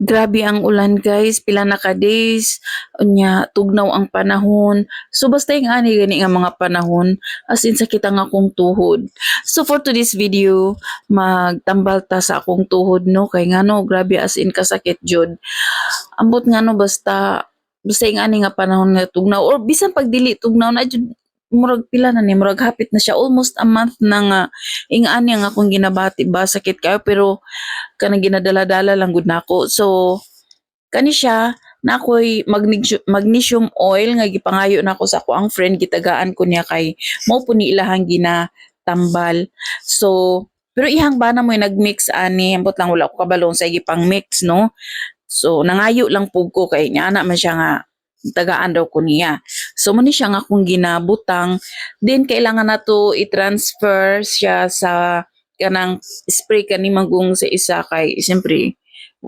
Grabe ang ulan guys, pila na ka days, unya tugnaw ang panahon. So basta yung ani gani nga mga panahon, as in sakit ang akong tuhod. So for today's video, magtambal ta sa akong tuhod no kay ngano grabe as in kasakit jud. Ambot ngano basta basta yung ani nga panahon nga tugnaw or bisan pag dili tugnaw na jud murag pila na ni murag hapit na siya almost a month na nga ing ani ang akong ginabati ba sakit kayo pero kanang ginadala-dala lang gud nako. So kani siya na ako'y magnesium, oil nga gipangayo nako sa ako ang friend gitagaan ko niya kay mo po ni ilahang ginatambal. So pero ihang bana mo yung nagmix ani ambot lang wala ko kabalong sa gipang mix no. So nangayo lang pug ko kay niya ana man siya nga tagaan daw ko niya. So mo siya nga akong ginabutang then kailangan na to i-transfer siya sa kanang spray kani magong sa isa kay siyempre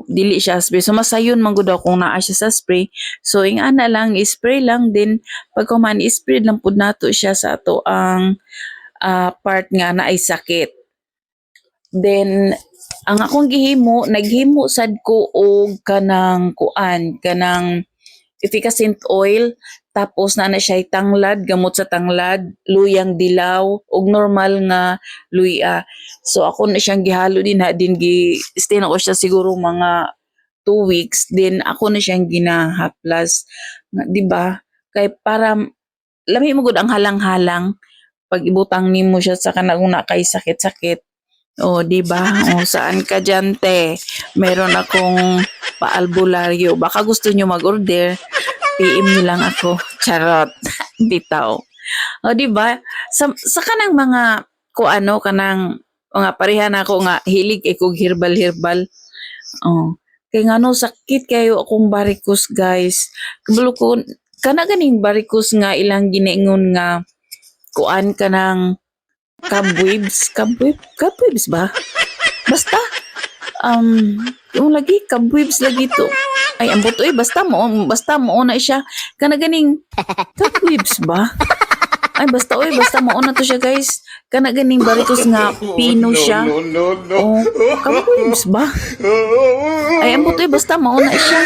dili siya spray. So masayon man gud kung naa siya sa spray. So ing ana lang spray lang din pag kuman spray lang pud nato siya sa ato ang ah, part nga na ay sakit. Then ang akong gihimo naghimo sad ko og kanang kuan kanang efficacent oil tapos na na siya tanglad gamot sa tanglad luyang dilaw ug normal nga luya. So ako na siyang gihalo din ha din gi stay na ko siya siguro mga two weeks then ako na siyang ginahaplas. Di ba? Kay para lami mo gud ang halang-halang pag ibutang nimo siya sa kanang una kay sakit-sakit. O di ba? O saan ka dyan te? Meron akong paalbularyo baka gusto nyo mag-order PM nyo lang ako. Charot. Bitaw. O, di ba? Sa, sa kanang mga, ko ano, kanang, mga pareha na ako nga, hilig eh kog herbal-herbal. Oh. Kaya nga no, sakit kayo akong varicose, guys. Kabalo ko, kana ganing varicose nga ilang ginaingon nga, kuan ka ng cobwebs. Cobweb? Cobwebs ba? Basta, um, yung lagi, cobwebs lagi to. Ay, ang buto eh, basta mo, basta mo na siya. Kana ganing, cobwebs ba? Ay, basta oy, basta mo na to siya, guys. Kana ganing barikos nga, pino siya. No, no, no. Oh, cobwebs ba? Ay, ang buto eh, basta mo na siya.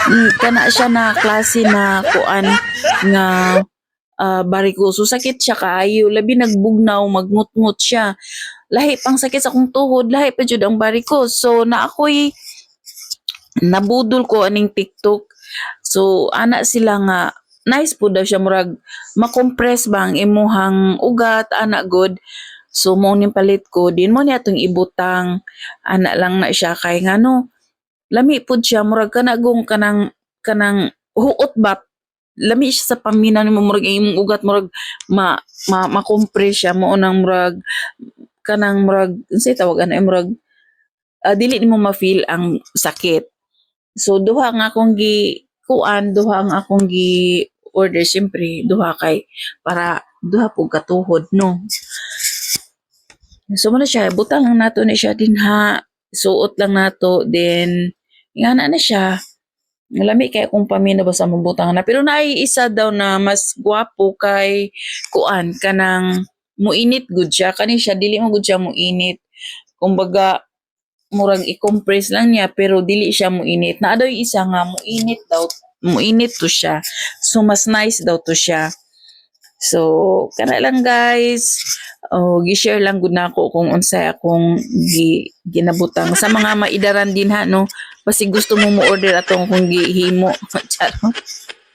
Mm, kana siya na klase na kuan nga uh, barikoso. Sakit siya kaayo. Labi nagbugnaw, magngut-ngut siya. Lahi pang sakit sa kong tuhod, lahi pa jud ang barikos. So, na ako'y nabudol ko aning TikTok. So, ana sila nga, nice po daw siya murag makompress ba ang imuhang ugat, ana good. So, mo ning palit ko, din mo niya itong ibutang, ana lang na siya kay ngano, lami po siya, murag kanagong kanang, kanang huot ba, lami siya sa pamina ni mo, murag imong ugat, murag ma, ma, makompress siya, mo nang murag, kanang murag, unsay tawag ano, eh, murag, ah, dili nimo ma-feel ang sakit. So duha nga akong gi kuan, duha nga akong gi order syempre duha kay para duha pug katuhod no. So mo na siya, butang nato ni siya din ha. Suot lang nato then nga na na siya. Malami kay kung pamina ba sa mabutang na pero naay isa daw na mas gwapo kay kuan kanang muinit gud siya kani siya dili mo gud siya muinit. Kumbaga murag i-compress lang niya pero dili siya muinit. Na yung isa nga muinit daw, muinit to siya. So mas nice daw to siya. So kana lang guys. Oh, gi-share lang gud nako kung unsay akong gi, ginabutang sa mga maidaran din ha no. Basi gusto mo mo order atong kung gihimo. Charo.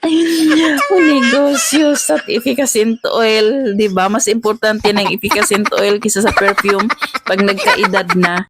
Ang negosyo sa efficacent oil, di ba? Mas importante ng efficacent oil kisa sa perfume pag nagkaedad na.